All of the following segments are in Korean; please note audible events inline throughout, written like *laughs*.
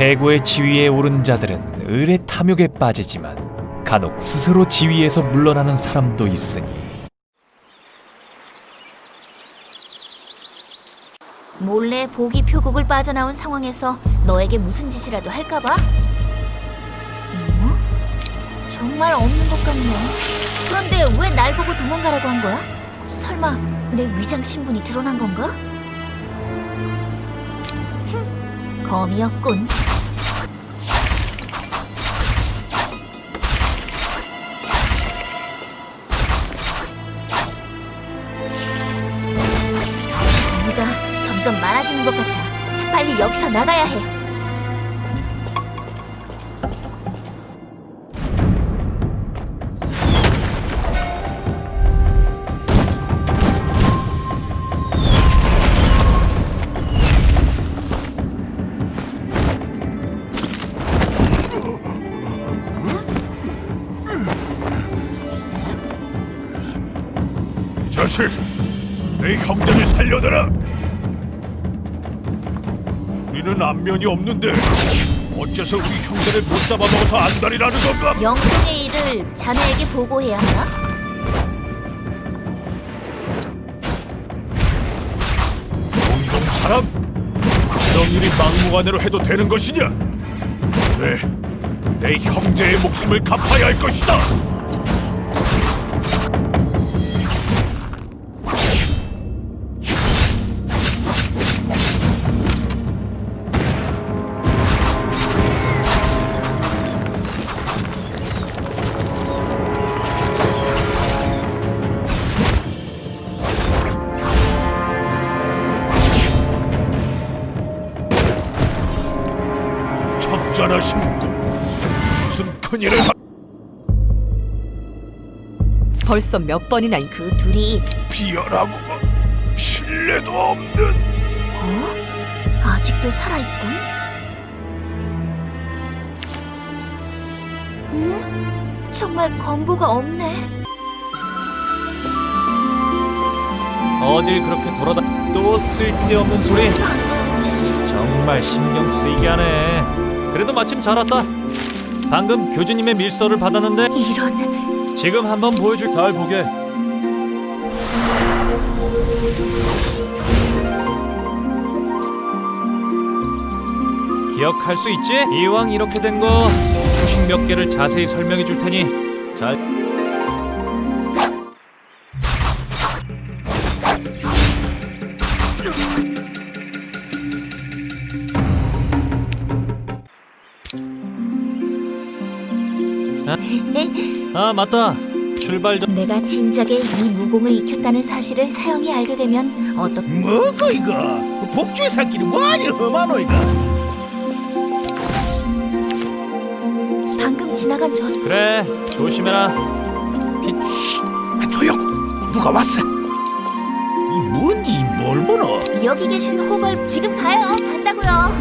최고의 지위에 오른 자들은 을의 탐욕에 빠지지만 간혹 스스로 지위에서 물러나는 사람도 있으니 몰래 보기 표국을 빠져나온 상황에서 너에게 무슨 짓이라도 할까봐? 어? 정말 없는 것 같네. 그런데 왜 날 보고 도망가라고 한 거야? 설마 내 위장 신분이 드러난 건가? 검이었군. 네가 점점 많아지는 것 같아. 빨리 여기서 나가야 해. 자식, 내 형제를 살려내라. 우리는 안면이 없는데 어째서 우리 형제를 못 잡아먹어서 안달이라는 건가? 영생의 일을 자네에게 보고해야 하나? 공동 사람? 그런 일이 막무가내로 해도 되는 것이냐? 네, 내 형제의 목숨을 갚아야 할 것이다. 신고 무슨 큰일을 하... 벌써 몇 번이나 이- 그 둘이 비열하고 신뢰도 없는 어? 아직도 살아있군? 응? 정말 건보가 없네. 어딜 그렇게 돌아다 또 쓸데없는 소리 정말 신경 쓰이게 하네 그래도 마침 잘 왔다. 방금 교주님의 밀서를 받았는데 이런. 지금 한번 보여줄 잘 보게. 기억할 수 있지? 이왕 이렇게 된 거 소식 몇 개를 자세히 설명해 줄 테니 잘 아 맞다. 출발 전 내가 진작에 이 무공을 익혔다는 사실을 사형이 알게 되면 어떻게 뭐고 이거? 복주의 살길이 뭐하니 험하노 이거 방금 지나간 저 그래 조심해라. 아, 조용! 누가 왔어? 이 뭔지 뭘 보노? 여기 계신 호걸 지금 가요. 간다고요.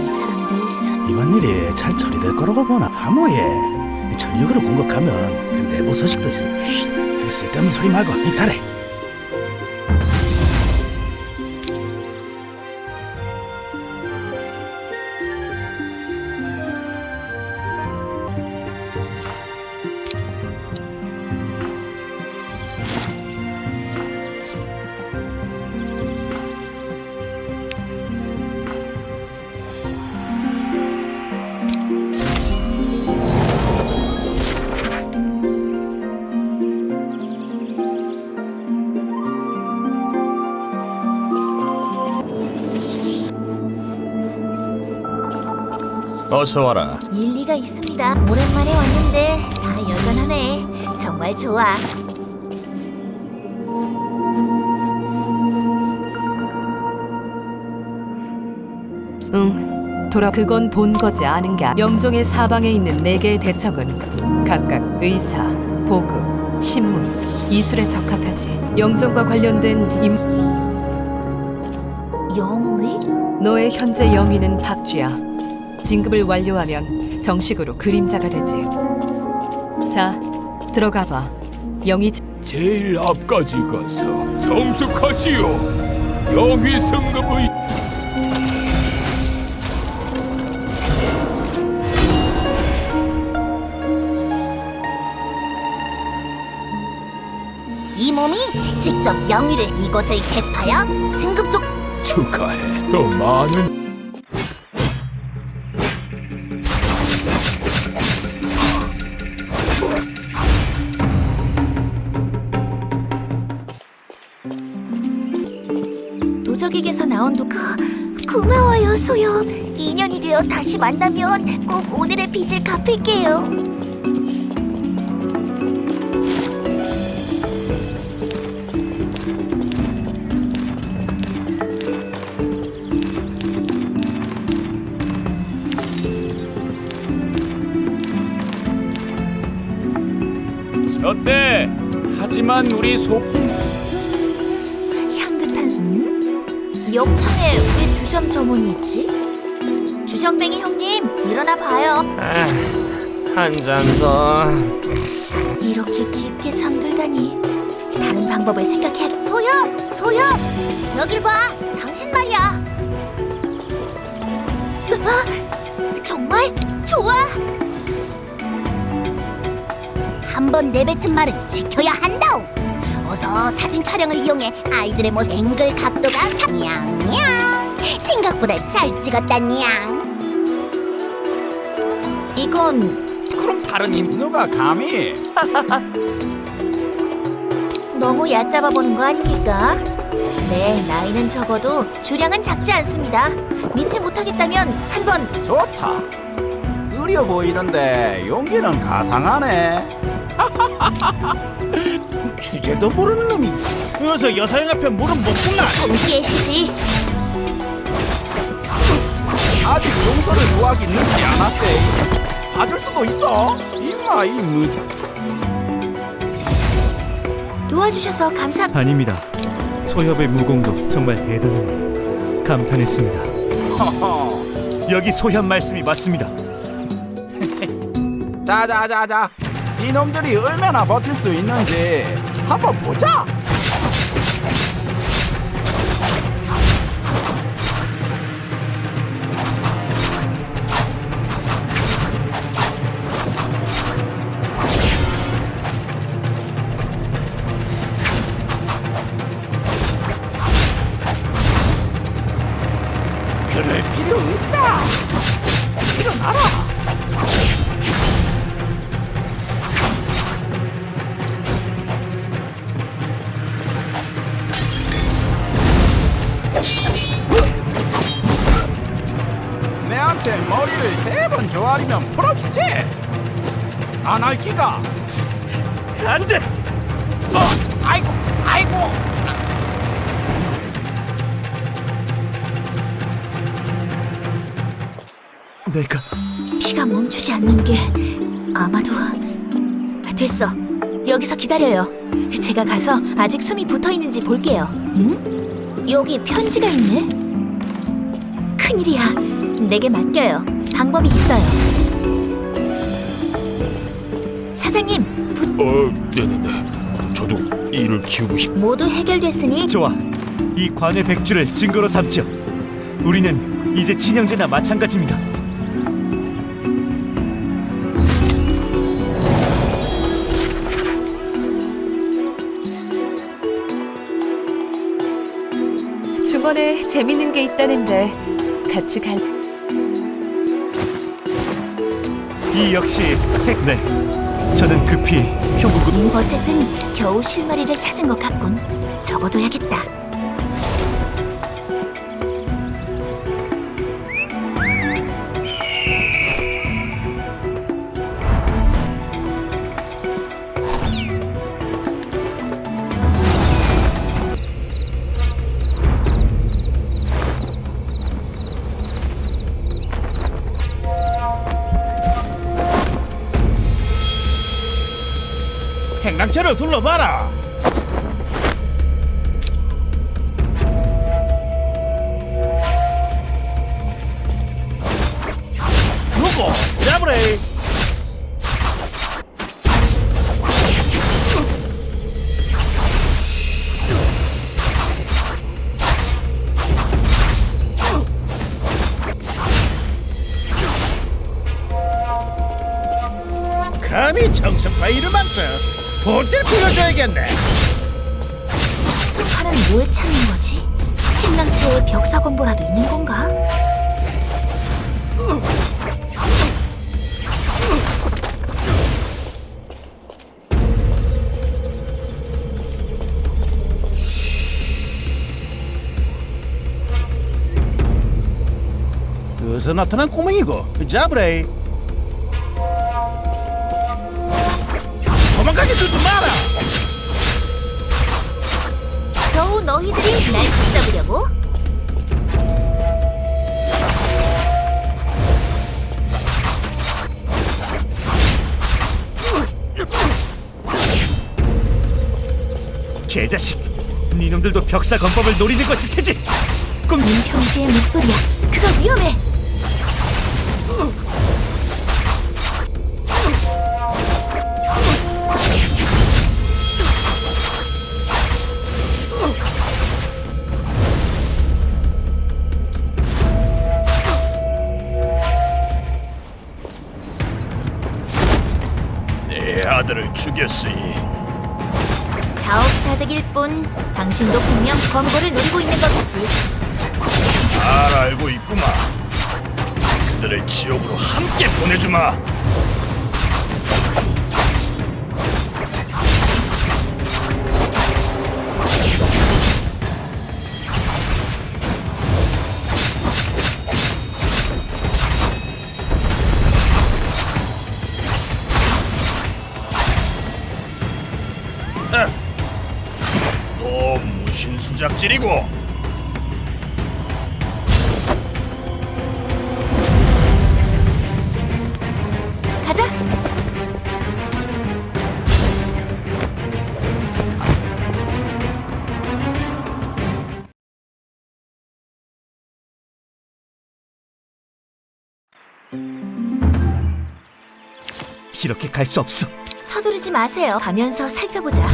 이 사람들 수- 이번 일이 잘 처리될 거라고 보나 하모에 전력으로 공격하면 그 내부 소식도 있어 쉿, 쓸데없는 소리 말고 이 달에 어서 와라. 일리가 있습니다. 오랜만에 왔는데 다 여전하네. 정말 좋아. 응. 돌아 그건 본 거지 아는 게 아니- 영종의 사방에 있는 네 개의 대청은 각각 의사, 보급, 신문, 이술에 적합하지. 영종과 관련된 임 영위? 너의 현재 영위는 박쥐야. 진급을 완료하면 정식으로 그림자가 되지. 자, 들어가 봐. 지- 제일 앞까지 가서 정숙하시오. 영위 승급의 이 몸이 직접 영위를 이곳을 개파여 승급족 축하해. 더 많은 도적에게서 나온 도 고마워요 소엽. 인연이 되어 다시 만나면 꼭 오늘의 빚을 갚을게요. 어때? 하지만 우리 소향 음? 역창에 왜 주점 점원이 있지? 주정뱅이 형님 일어나 봐요. 한 잔 더. 이렇게 깊게 잠들다니 다른 방법을 생각해. 소엽, 소엽, 여길 봐. 당신 말이야. 아, 정말 좋아. 한 번 내뱉은 말은 지켜야 한다오. 어서 사진 촬영을 이용해 아이들의 모습 앵글 각도가 냥냥 생각보다 잘 찍었다냥. 이건 그럼 다른 임 누가 감히? *laughs* 너무 얕잡아 보는 거 아닙니까? 네, 나이는 적어도 주량은 작지 않습니다. 믿지 못하겠다면 한번 좋다. 느려 보이는데 용기는 가상하네. *laughs* 주제도 모르는 놈이 어서 여사형 앞에 못 꿇나? 함께시지. 아직 용서를 요하기 늦지 않았대. 받을 수도 있어. 임마 이 무자. 도와주셔서 감사. 아닙니다. 소협의 무공도 정말 대단하네요. 감탄했습니다. 허허. 여기 소협 말씀이 맞습니다. *laughs* 자자자자. 이놈들이 얼마나 버틸 수 있는지 한번 보자. 세번 조아리면 풀어주지. 안 할 기가. 안 돼. 어, 아이고, 아이고. 내가 피가 멈추지 않는 게 아마도 됐어. 여기서 기다려요. 제가 가서 아직 숨이 붙어 있는지 볼게요. 응? 여기 편지가 있네. 큰일이야. 내게 맡겨요. 방법이 있어요. 사장님, 어, 네네네. 저도 일을 키우고 싶. 모두 해결됐으니 좋아. 이 관의 백주를 증거로 삼죠. 우리는 이제 친형제나 마찬가지입니다. 중원에 재밌는 게 있다는데 같이 갈. 이 역시 색. 네. 저는 급히 표구금 어쨌든 겨우 실마리를 찾은 것 같군. 적어둬야겠다. 전체를 둘러봐라. 누구? 잡으래. 감히 정성파 만 져 볼때 보여줘야겠네 파란 뭘 찾는 거지? 행랑채에 벽사건보라도 있는 건가? 어디서 나타난 꼬맹이고 잡으래 도망가게 두지 마라 겨우 너희들이 날 붙잡으려고? 개자식. 니놈들도 벽사 건법을 노리는 것일 테지. 꿈 민평지의 목소리야. 그거 위험해. 검거를 노리고 있는 거겠지. 잘 알고 있구만. 그들을 지옥으로 함께 보내주마. 무신수작질이고 가자. 이렇게 갈 수 없어. 서두르지 마세요. 가면서 살펴보자.